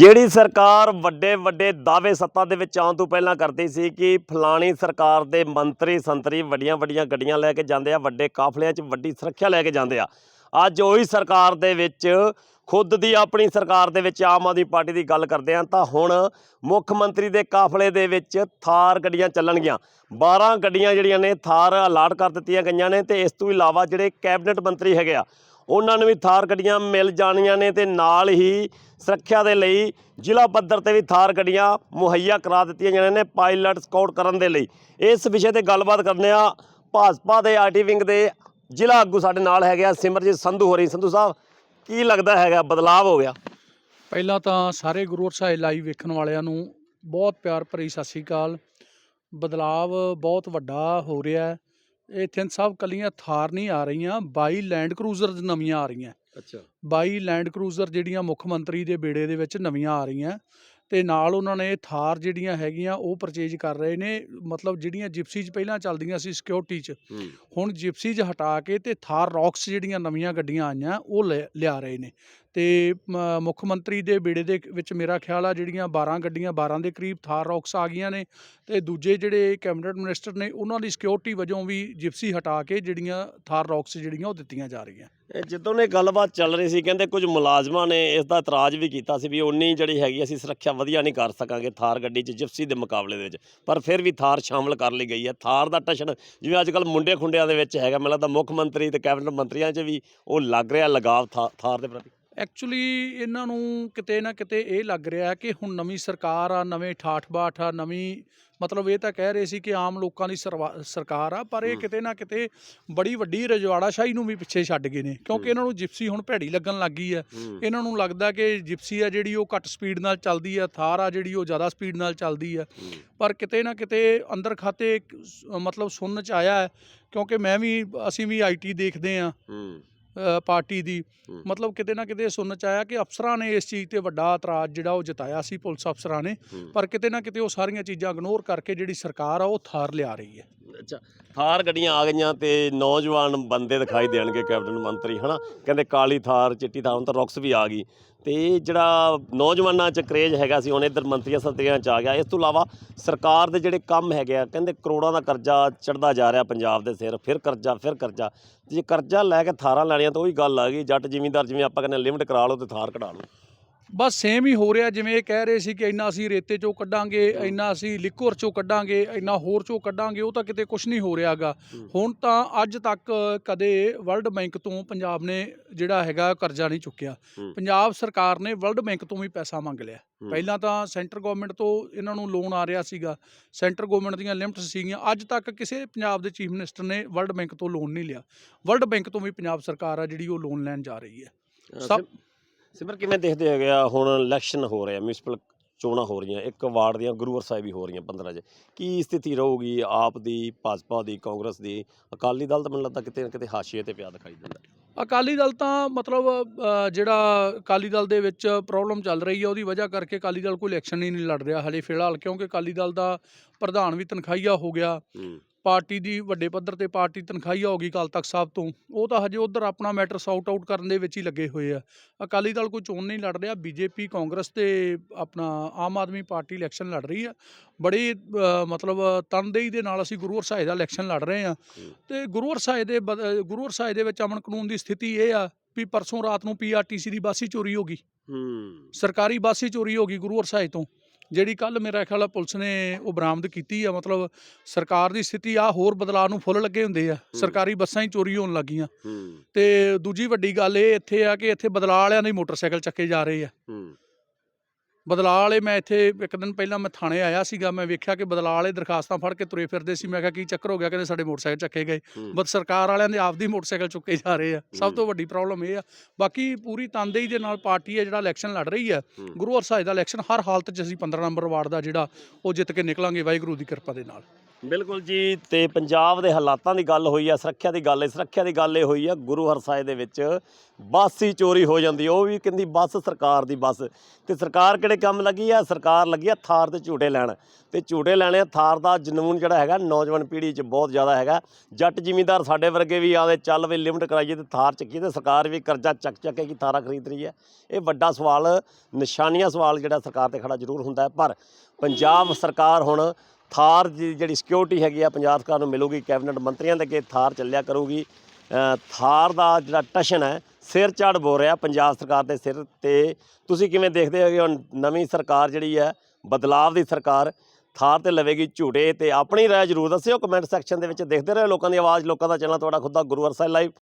ਜਿਹੜੀ ਸਰਕਾਰ ਵੱਡੇ ਵੱਡੇ ਦਾਅਵੇ ਸੱਤਾ ਦੇ ਵਿੱਚ ਆਉਣ ਤੋਂ ਪਹਿਲਾਂ ਕਰਦੀ ਸੀ ਕਿ ਫਲਾਣੀ ਸਰਕਾਰ ਦੇ ਮੰਤਰੀ ਸੰਤਰੀ ਵੱਡੀਆਂ ਵੱਡੀਆਂ ਗੱਡੀਆਂ ਲੈ ਕੇ ਜਾਂਦੇ ਆ, ਵੱਡੇ ਕਾਫਲਿਆਂ 'ਚ ਵੱਡੀ ਸੁਰੱਖਿਆ ਲੈ ਕੇ ਜਾਂਦੇ ਆ। ਅੱਜ ਉਹੀ ਸਰਕਾਰ ਦੇ ਵਿੱਚ ਖੁਦ ਦੀ ਆਪਣੀ ਸਰਕਾਰ ਦੇ ਵਿੱਚ ਆਮ ਆਦਮੀ ਪਾਰਟੀ ਦੀ ਗੱਲ ਕਰਦੇ ਆ, ਤਾਂ ਹੁਣ ਮੁੱਖ ਮੰਤਰੀ ਦੇ ਕਾਫਲੇ ਦੇ ਵਿੱਚ ਥਾਰ ਗੱਡੀਆਂ ਚੱਲਣਗੀਆਂ। 12 ਗੱਡੀਆਂ ਜਿਹੜੀਆਂ ਨੇ ਥਾਰ ਅਲਾਟ ਕਰ ਦਿੱਤੀਆਂ ਗਈਆਂ ਨੇ ਤੇ ਇਸ ਤੋਂ ਇਲਾਵਾ ਜਿਹੜੇ ਕੈਬਨਿਟ ਮੰਤਰੀ ਹੈਗੇ ਆ ਉਹਨਾਂ ਨੂੰ ਵੀ ਥਾਰ ਗੱਡੀਆਂ ਮਿਲ ਜਾਣੀਆਂ ਨੇ ਤੇ ਨਾਲ ਹੀ ਸੁਰੱਖਿਆ ਦੇ ਲਈ ਜ਼ਿਲ੍ਹਾ ਪੱਧਰ ਤੇ ਵੀ ਥਾਰ ਗੱਡੀਆਂ ਮੁਹੱਈਆ ਕਰਾ ਦਿੱਤੀਆਂ ਜਾਣੀਆਂ ਨੇ ਪਾਇਲਟ ਸਕਾਊਟ ਕਰਨ ਦੇ ਲਈ। ਇਸ ਵਿਸ਼ੇ ਤੇ ਗੱਲਬਾਤ ਕਰਨੇ ਆ ਭਾਜਪਾ ਦੇ ਆਰਟੀ ਵਿੰਗ ਦੇ ਜ਼ਿਲ੍ਹਾ ਆਗੂ ਸਾਡੇ ਨਾਲ ਹੈਗੇ ਆ ਸਿਮਰਜੀਤ ਸੰਧੂ ਹੋਰੀ। ਸੰਧੂ ਸਾਹਿਬ, ਕੀ ਲੱਗਦਾ ਹੈਗਾ ਬਦਲਾਅ ਹੋ ਗਿਆ? ਪਹਿਲਾਂ ਤਾਂ ਸਾਰੇ ਗੁਰੂ ਸਾਹਿਬ ਲਾਈਵ ਵੇਖਣ ਵਾਲਿਆਂ ਨੂੰ ਬਹੁਤ ਪਿਆਰ ਭਰੀ ਸਤਿ ਸ੍ਰੀ ਅਕਾਲ। ਬਦਲਾਵ ਬਹੁਤ ਵੱਡਾ ਹੋ ਰਿਹਾ ਹੈ। ਇਹ ਥਿੰਨ ਸਾਹਿਬ ਕੱਲੀਆਂ ਥਾਰ ਨਹੀਂ ਆ ਰਹੀਆਂ 22 ਲੈਂਡ ਕਰੂਜ਼ਰ ਨਵੀਆਂ ਆ ਰਹੀਆਂ। ਅੱਛਾ। 22 ਲੈਂਡ ਕਰੂਜ਼ਰ ਜਿਹੜੀਆਂ ਮੁੱਖ ਮੰਤਰੀ ਦੇ ਬੇੜੇ ਦੇ ਵਿੱਚ ਨਵੀਆਂ ਆ ਰਹੀਆਂ। ਤੇ ਨਾਲ ਉਹਨਾਂ ਨੇ ਥਾਰ ਜਿਹੜੀਆਂ ਹੈਗੀਆਂ ਉਹ ਪਰਚੇਜ ਕਰ ਰਹੇ ਨੇ ਮਤਲਬ ਜਿਹੜੀਆਂ ਜਿਪਸੀ 'ਚ ਪਹਿਲਾਂ ਚੱਲਦੀਆਂ ਸੀ ਸਿਕਿਉਰਿਟੀ 'ਚ। ਹੁਣ ਜਿਪਸੀ 'ਚ ਹਟਾ ਕੇ ਤੇ ਥਾਰ ਰੌਕਸ ਜਿਹੜੀਆਂ ਨਵੀਆਂ ਗੱਡੀਆਂ ਆਈਆਂ ਉਹ ਲਿਆ ਰਹੇ ਨੇ। ਤੇ ਮੁੱਖ ਮੰਤਰੀ ਦੇ ਬੇੜੇ ਦੇ ਵਿੱਚ ਮੇਰਾ ਖਿਆਲ ਆ ਜਿਹੜੀਆਂ 12 ਗੱਡੀਆਂ 12 ਦੇ ਕਰੀਬ ਥਾਰ ਰੌਕਸ ਆ ਗਈਆਂ ਨੇ ਤੇ ਦੂਜੇ ਜਿਹੜੇ ਕੈਬਨਿਟ ਮਿਨਿਸਟਰ ਨੇ ਉਹਨਾਂ ਦੀ ਸਿਕਿਉਰਿਟੀ ਵਜੋਂ ਵੀ ਜਿਪਸੀ ਹਟਾ ਕੇ ਜਿਹੜੀਆਂ ਥਾਰ ਰੌਕਸ ਜਿਹੜੀਆਂ ਉਹ ਦਿੱਤੀਆਂ ਜਾ ਰਹੀਆਂ। ਜਦੋਂ ਨੇ ਗੱਲਬਾਤ ਚੱਲ ਰਹੀ ਸੀ, ਕਹਿੰਦੇ ਕੁਝ ਮੁਲਾਜ਼ਮਾਂ ਨੇ ਇਸ ਦਾ ਇਤਰਾਜ਼ ਵੀ ਕੀਤਾ ਸੀ ਵੀ ਉਨੀ ਜਿਹੜੀ ਹੈਗੀ ਅਸੀਂ ਸੁਰੱਖਿਆ ਵਧੀਆ ਨਹੀਂ ਕਰ ਸਕਾਂਗੇ ਥਾਰ ਗੱਡੀ 'ਚ ਜਿਪਸੀ ਦੇ ਮੁਕਾਬਲੇ ਦੇ ਵਿੱਚ। ਪਰ ਫਿਰ ਵੀ ਥਾਰ ਸ਼ਾਮਲ ਕਰ ਲਈ ਗਈ ਹੈ। ਥਾਰ ਦਾ ਟਸ਼ਨ ਜਿਵੇਂ ਅੱਜ ਕੱਲ ਮੁੰਡੇ ਖੁੰਡਿਆਂ ਦੇ ਵਿੱਚ ਹੈਗਾ, ਮੈਨੂੰ ਲੱਗਦਾ ਮੁੱਖ ਮੰਤਰੀ ਤੇ ਕੈਬਨਿਟ ਮੰਤਰੀਆਂ 'ਚ ਵੀ ਉਹ ਲੱਗ ਰਿਹਾ ਲਗਾਵ ਥਾ- ਥਾਰ ਦੇ ਪ੍ਰਤੀ। ਐਕਚੁਅਲੀ ਇਹਨਾਂ ਨੂੰ ਕਿਤੇ ਨਾ ਕਿਤੇ ਇਹ ਲੱਗ ਰਿਹਾ ਕਿ ਹੁਣ ਨਵੀਂ ਸਰਕਾਰ ਆ ਨਵੇਂ ਠਾਠ ਬਾਠ ਆ ਨਵੀਂ ਮਤਲਬ ਇਹ ਤਾਂ ਕਹਿ ਰਹੇ ਸੀ ਕਿ ਆਮ ਲੋਕਾਂ ਦੀ ਸਰਕਾਰ ਆ ਪਰ ਇਹ। ਕਿਤੇ ਨਾ ਕਿਤੇ ਬੜੀ ਵੱਡੀ ਰਜਵਾੜਾਸ਼ਾਹੀ ਨੂੰ ਵੀ ਪਿੱਛੇ ਛੱਡ ਗਏ ਨੇ। ਕਿਉਂਕਿ ਇਹਨਾਂ ਨੂੰ ਜਿਪਸੀ ਹੁਣ ਭੈੜੀ ਲੱਗਣ ਲੱਗ ਗਈ ਆ ਇਹਨਾਂ ਨੂੰ ਲੱਗਦਾ ਕਿ ਜਿਪਸੀ ਆ ਜਿਹੜੀ ਉਹ ਘੱਟ ਸਪੀਡ ਨਾਲ ਚੱਲਦੀ ਆ ਥਾਰ ਆ ਜਿਹੜੀ ਉਹ ਜ਼ਿਆਦਾ ਸਪੀਡ ਨਾਲ ਚੱਲਦੀ ਆ। ਪਰ ਕਿਤੇ ਨਾ ਕਿਤੇ ਅੰਦਰ ਖਾਤੇ ਮਤਲਬ ਸੁਣਨ ਚ ਆਇਆ ਹੈ ਕਿਉਂਕਿ ਮੈਂ ਵੀ ਅਸੀਂ ਵੀ ਆਈਟੀ ਦੇਖਦੇ ਆ ਪਾਰਟੀ ਦੀ। ਮਤਲਬ ਕਿਤੇ ਨਾ ਕਿਤੇ ਸੁਣਨ ਚ ਆਇਆ ਕਿ ਅਫਸਰਾਂ ਨੇ ਇਸ ਚੀਜ਼ ਤੇ ਵੱਡਾ ਇਤਰਾਜ਼ ਜਿਹੜਾ ਉਹ ਜਤਾਇਆ ਸੀ ਪੁਲਿਸ ਅਫਸਰਾਂ ਨੇ। ਪਰ ਕਿਤੇ ਨਾ ਕਿਤੇ ਉਹ ਸਾਰੀਆਂ ਚੀਜ਼ਾਂ ਇਗਨੋਰ ਕਰਕੇ ਜਿਹੜੀ ਸਰਕਾਰ ਆ ਉਹ ਥਾਰ ਲਿਆ ਰਹੀ ਹੈ। ਅੱਛਾ, ਥਾਰ ਗੱਡੀਆਂ ਆ ਗਈਆਂ ਤੇ ਨੌਜਵਾਨ ਬੰਦੇ ਦਿਖਾਈ ਦੇਣਗੇ ਕੈਬਨਿਟ ਮੰਤਰੀ, ਹਨਾ? ਕਹਿੰਦੇ ਕਾਲੀ ਥਾਰ, ਚਿੱਟੀ ਥਾਰ, ਹੁਣ ਤਾਂ ਰੌਕਸ ਵੀ ਆ ਗਈ। ਤੇ ਇਹ ਜਿਹੜਾ ਨੌਜਵਾਨਾਂ 'ਚ ਕਰੇਜ ਹੈਗਾ ਸੀ, ਹੁਣ ਇੱਧਰ ਮੰਤਰੀਆਂ ਸੰਤਰੀਆਂ 'ਚ ਆ ਗਿਆ। ਇਸ ਤੋਂ ਇਲਾਵਾ ਸਰਕਾਰ ਦੇ ਜਿਹੜੇ ਕੰਮ ਹੈਗੇ ਆ, ਕਹਿੰਦੇ ਕਰੋੜਾਂ ਦਾ ਕਰਜ਼ਾ ਚੜਦਾ ਜਾ ਰਿਹਾ ਪੰਜਾਬ ਦੇ ਸਿਰ। ਫਿਰ ਕਰਜ਼ਾ ਫਿਰ ਕਰਜ਼ਾ। ਜੇ ਕਰਜ਼ਾ ਲੈ ਕੇ ਥਾਰਾਂ ਲੈਣੀਆਂ ਤਾਂ ਉਹੀ ਗੱਲ ਆ ਗਈ, ਜੱਟ ਜ਼ਿਮੀਂਦਾਰ ਜਿਵੇਂ ਆਪਾਂ ਕਹਿੰਦੇ ਲਿਮਟ ਕਰਾ ਲਓ ਤੇ ਥਾਰ ਕਢਾ ਲਓ। ਬਸ ਸੇਮ ਹੀ ਹੋ ਰਿਹਾ ਜਿਵੇਂ ਇਹ ਕਹਿ ਰਹੇ ਸੀ ਕਿ ਇੰਨਾ ਅਸੀਂ ਰੇਤੇ ਚੋਂ ਕੱਢਾਂਗੇ। ਇੰਨਾ ਅਸੀਂ ਲਿਕਵਰ ਚੋਂ ਕੱਢਾਂਗੇ ਇੰਨਾ ਹੋਰ ਚੋਂ ਕੱਢਾਂਗੇ ਉਹ ਤਾਂ ਕਿਤੇ ਕੁਝ ਨਹੀਂ ਹੋ ਰਿਹਾਗਾ। ਹੁਣ ਤਾਂ ਅੱਜ ਤੱਕ ਕਦੇ ਵਰਲਡ ਬੈਂਕ ਤੋਂ ਪੰਜਾਬ ਨੇ ਜਿਹੜਾ ਹੈਗਾ ਕਰਜ਼ਾ ਨਹੀਂ ਚੁੱਕਿਆ। ਪੰਜਾਬ ਸਰਕਾਰ ਨੇ ਵਰਲਡ ਬੈਂਕ ਤੋਂ ਵੀ ਪੈਸਾ ਮੰਗ ਲਿਆ। ਪਹਿਲਾਂ ਤਾਂ ਸੈਂਟਰ ਗਵਰਨਮੈਂਟ ਤੋਂ ਇਹਨਾਂ ਨੂੰ ਲੋਨ ਆ ਰਿਹਾ ਸੀਗਾ ਸੈਂਟਰ ਗਵਰਨਮੈਂਟ ਦੀਆਂ ਲਿਮਟਸ ਸੀਗੀਆਂ ਅੱਜ ਤੱਕ ਕਿਸੇ ਪੰਜਾਬ ਦੇ ਚੀਫ ਮਿਨਿਸਟਰ ਨੇ ਵਰਲਡ ਬੈਂਕ ਤੋਂ ਲੋਨ ਨਹੀਂ ਲਿਆ ਵਰਲਡ ਬੈਂਕ ਤੋਂ ਵੀ ਪੰਜਾਬ ਸਰਕਾਰ ਆ ਜਿਹੜੀ ਉਹ ਲੋਨ ਲੈਣ ਜਾ ਰਹੀ ਹੈ ਸਭ- ਸਿਮਰ ਕਿਵੇਂ ਦੇਖਦੇ ਹੈਗੇ ਆ? ਹੁਣ ਇਲੈਕਸ਼ਨ ਹੋ ਰਿਹਾ ਮਿਊਨਿਸਪਲ ਚੋਣਾਂ ਹੋ ਰਹੀਆਂ ਇੱਕ ਵਾਰਡ ਦੀਆਂ ਗੁਰੂਵਰ ਸਾਹਿਬ ਵੀ ਹੋ ਰਹੀਆਂ 15 'ਚ। ਕੀ ਸਥਿਤੀ ਰਹੂਗੀ ਆਪ ਦੀ ਭਾਜਪਾ ਦੀ ਕਾਂਗਰਸ ਦੀ? ਅਕਾਲੀ ਦਲ ਤਾਂ ਮੈਨੂੰ ਲੱਗਦਾ ਕਿਤੇ ਨਾ ਕਿਤੇ ਹਾਸ਼ੀਏ ਤੇ ਪਿਆ ਦਿਖਾਈ ਦਿੰਦਾ। ਅਕਾਲੀ ਦਲ ਤਾਂ ਮਤਲਬ ਅ, ਜਿਹੜਾ ਅਕਾਲੀ ਦਲ ਦੇ ਵਿੱਚ ਪ੍ਰੋਬਲਮ ਚੱਲ ਰਹੀ ਹੈ ਉਹਦੀ ਵਜ੍ਹਾ ਕਰਕੇ ਅਕਾਲੀ ਦਲ ਕੋਈ ਇਲੈਕਸ਼ਨ ਹੀ ਨਹੀਂ ਲੜ ਰਿਹਾ ਹਲੇ ਫਿਲਹਾਲ ਕਿਉਂਕਿ ਅਕਾਲੀ ਦਲ ਦਾ ਪ੍ਰਧਾਨ ਵੀ ਤਨਖਾਹੀਆ ਹੋ ਗਿਆ। ਹੂੰ। ਪਾਰਟੀ ਦੀ ਵੱਡੇ ਪੱਧਰ ਤੇ ਪਾਰਟੀ ਤਨਖਾਹੀਆ ਹੋ ਗਈ ਅਕਾਲ ਤਖਤ ਸਾਹਿਬ ਤੋਂ ਉਹ ਤਾਂ ਹਜੇ ਉਧਰ ਆਪਣਾ ਮੈਟਰ ਸੌਟ ਆਊਟ ਕਰਨ ਦੇ ਵਿੱਚ ਹੀ ਲੱਗੇ ਹੋਏ ਆ। ਅਕਾਲੀ ਦਲ ਕੋਈ ਚੋਣ ਨਹੀਂ ਲੜ ਰਿਹਾ ਬੀਜੇਪੀ ਕਾਂਗਰਸ ਤੇ ਆਪਣਾ ਆਮ ਆਦਮੀ ਪਾਰਟੀ ਇਲੈਕਸ਼ਨ ਲੜ ਰਹੀ ਆ। ਬੜੀ ਮਤਲਬ ਤਨਦੇਹੀ ਦੇ ਨਾਲ ਅਸੀਂ ਗੁਰੂਵਰ ਸਾਹਿਬ ਦਾ ਇਲੈਕਸ਼ਨ ਲੜ ਰਹੇ ਆ। ਤੇ ਗੁਰੂਵਰ ਸਾਹਿਬ ਦੇ ਗੁਰੂਵਰ ਸਾਹਿਬ ਦੇ ਵਿੱਚ ਅਮਨ ਕਾਨੂੰਨ ਦੀ ਸਥਿਤੀ ਇਹ ਆ ਵੀ ਪਰਸੋਂ ਰਾਤ ਨੂੰ ਪੀਆਰਟੀਸੀ ਦੀ ਬੱਸ ਹੀ ਚੋਰੀ ਹੋ ਗਈ। ਹੂੰ। ਸਰਕਾਰੀ ਬੱਸ ਹੀ ਚੋਰੀ ਹੋ ਗਈ ਗੁਰੂਵਰ ਸਾਹਿਬ ਤੋਂ। ਜਿਹੜੀ ਕੱਲ ਮੇਰਾ ਖਿਆਲ ਆ ਪੁਲਿਸ ਨੇ ਉਹ ਬਰਾਮਦ ਕੀਤੀ ਆ ਮਤਲਬ ਸਰਕਾਰ ਦੀ ਸਥਿਤੀ ਆ ਹੋਰ ਬਦਲਾਅ ਨੂੰ ਫੁੱਲ ਲੱਗੇ ਹੁੰਦੇ ਆ। ਸਰਕਾਰੀ ਬੱਸਾਂ ਹੀ ਚੋਰੀ ਹੋਣ ਲੱਗੀਆਂ। ਤੇ ਦੂਜੀ ਵੱਡੀ ਗੱਲ ਇਹ ਇੱਥੇ ਆ ਕਿ ਇੱਥੇ ਬਦਲਾਅ ਵਾਲਿਆਂ ਦੇ ਮੋਟਰਸਾਈਕਲ ਚੱਕੇ ਜਾ ਰਹੇ ਆ। ਬਦਲਾਅ ਵਾਲੇ ਮੈਂ ਇੱਥੇ ਇੱਕ ਦਿਨ ਪਹਿਲਾਂ ਮੈਂ ਥਾਣੇ ਆਇਆ ਸੀਗਾ ਮੈਂ ਵੇਖਿਆ ਕਿ ਬਦਲਾਅ ਵਾਲੇ ਦਰਖਾਸਤਾਂ ਫੜ ਕੇ ਤੁਰੇ ਫਿਰਦੇ ਸੀ ਮੈਂ ਕਿਹਾ ਕੀ ਚੱਕਰ ਹੋ ਗਿਆ ਕਹਿੰਦੇ ਸਾਡੇ ਮੋਟਰਸਾਈਕਲ ਚੱਕੇ ਗਏ। ਬਸ ਸਰਕਾਰ ਵਾਲਿਆਂ ਦੇ ਆਪਦੀ ਮੋਟਰਸਾਈਕਲ ਚੁੱਕੇ ਜਾ ਰਹੇ ਆ ਸਭ। ਤੋਂ ਵੱਡੀ ਪ੍ਰੋਬਲਮ ਇਹ ਆ ਬਾਕੀ ਪੂਰੀ ਤਨਦੇਹੀ ਦੇ ਨਾਲ ਪਾਰਟੀ ਹੈ ਜਿਹੜਾ ਇਲੈਕਸ਼ਨ ਲੜ ਰਹੀ ਹੈ। ਗੁਰੂ ਹਰ ਸਾਹਿਬ ਦਾ ਇਲੈਕਸ਼ਨ ਹਰ ਹਾਲਤ 'ਚ ਅਸੀਂ 15 ਨੰਬਰ ਵਾਰਡ ਦਾ ਜਿਹੜਾ ਉਹ ਜਿੱਤ ਕੇ ਨਿਕਲਾਂਗੇ ਵਾਹਿਗੁਰੂ ਦੀ ਕਿਰਪਾ ਦੇ ਨਾਲ ਬਿਲਕੁਲ ਜੀ, ਤੇ ਪੰਜਾਬ ਦੇ ਹਾਲਾਤਾਂ ਦੀ ਗੱਲ ਹੋਈ ਆ, ਸੁਰੱਖਿਆ ਦੀ ਗੱਲ ਹੈ, ਸੁਰੱਖਿਆ ਦੀ ਗੱਲ ਇਹ ਹੋਈ ਆ, ਗੁਰੂ ਹਰਸਾਏ ਦੇ ਵਿੱਚ ਬੱਸ ਹੀ ਚੋਰੀ ਹੋ ਜਾਂਦੀ ਉਹ ਵੀ ਕਹਿੰਦੀ ਬੱਸ ਸਰਕਾਰ ਦੀ ਬੱਸ। ਤੇ ਸਰਕਾਰ ਕਿਹੜੇ ਕੰਮ ਲੱਗੀ ਆ? ਸਰਕਾਰ ਲੱਗੀ ਆ ਥਾਰ ਤੇ ਝੂਟੇ ਲੈਣ। ਤੇ ਝੂਟੇ ਲੈਣੇ ਥਾਰ ਦਾ ਜਨੂਨ ਜਿਹੜਾ ਹੈਗਾ, ਨੌਜਵਾਨ ਪੀੜ੍ਹੀ 'ਚ ਬਹੁਤ ਜ਼ਿਆਦਾ ਹੈਗਾ। ਜੱਟ ਜ਼ਿਮੀਂਦਾਰ ਸਾਡੇ ਵਰਗੇ ਵੀ ਆਦੇ ਚੱਲ ਵੀ ਲਿਮਟ ਕਰਾਈਏ ਤੇ ਥਾਰ ਚੱਕੀਏ ਤੇ ਸਰਕਾਰ ਵੀ ਕਰਜ਼ਾ ਚੱਕ ਚੱਕ ਕੇ ਕੀ ਥਾਰਾਂ ਖਰੀਦ ਰਹੀ ਹੈ ਇਹ ਵੱਡਾ ਸਵਾਲ, ਨਿਸ਼ਾਨੀਆਂ ਸਵਾਲ ਜਿਹੜਾ ਸਰਕਾਰ ਤੇ ਖੜਾ ਜ਼ਰੂਰ ਹੁੰਦਾ ਹੈ। ਪਰ ਪੰਜਾਬ ਸਰਕਾਰ ਹੁਣ ਥਾਰ ਦੀ ਜਿਹੜੀ ਸਿਕਿਉਰਿਟੀ ਹੈਗੀ ਆ, ਪੰਜਾਬ ਸਰਕਾਰ ਨੂੰ ਮਿਲੂਗੀ, ਕੈਬਨਿਟ ਮੰਤਰੀਆਂ ਦੇ ਅੱਗੇ ਥਾਰ ਚੱਲਿਆ ਕਰੂਗੀ। ਥਾਰ ਦਾ ਜਿਹੜਾ ਟਸ਼ਨ ਹੈ, ਸਿਰ ਚੜ ਬੋ ਰਿਹਾ ਪੰਜਾਬ ਸਰਕਾਰ ਦੇ ਸਿਰ ਤੇ। ਤੁਸੀਂ ਕਿਵੇਂ ਦੇਖਦੇ ਹੋ ਕਿ ਹੁਣ ਨਵੀਂ ਸਰਕਾਰ ਜਿਹੜੀ ਹੈ, ਬਦਲਾਵ ਦੀ ਸਰਕਾਰ ਥਾਰ ਤੇ ਲਵੇਗੀ ਝੂਟੇ ਤੇ ਆਪਣੀ ਰਾਏ ਜ਼ਰੂਰ ਦੱਸਿਓ, ਕਮੈਂਟ ਸੈਕਸ਼ਨ ਦੇ ਵਿੱਚ ਦੇਖਦੇ ਰਹੋ ਲੋਕਾਂ ਦੀ ਆਵਾਜ਼, ਲੋਕਾਂ ਦਾ ਚੈਨਲ ਤੁਹਾਡਾ ਖੁਦ ਦਾ ਗੁਰੂ ਅਰਸਾਈ ਲਾਈਵ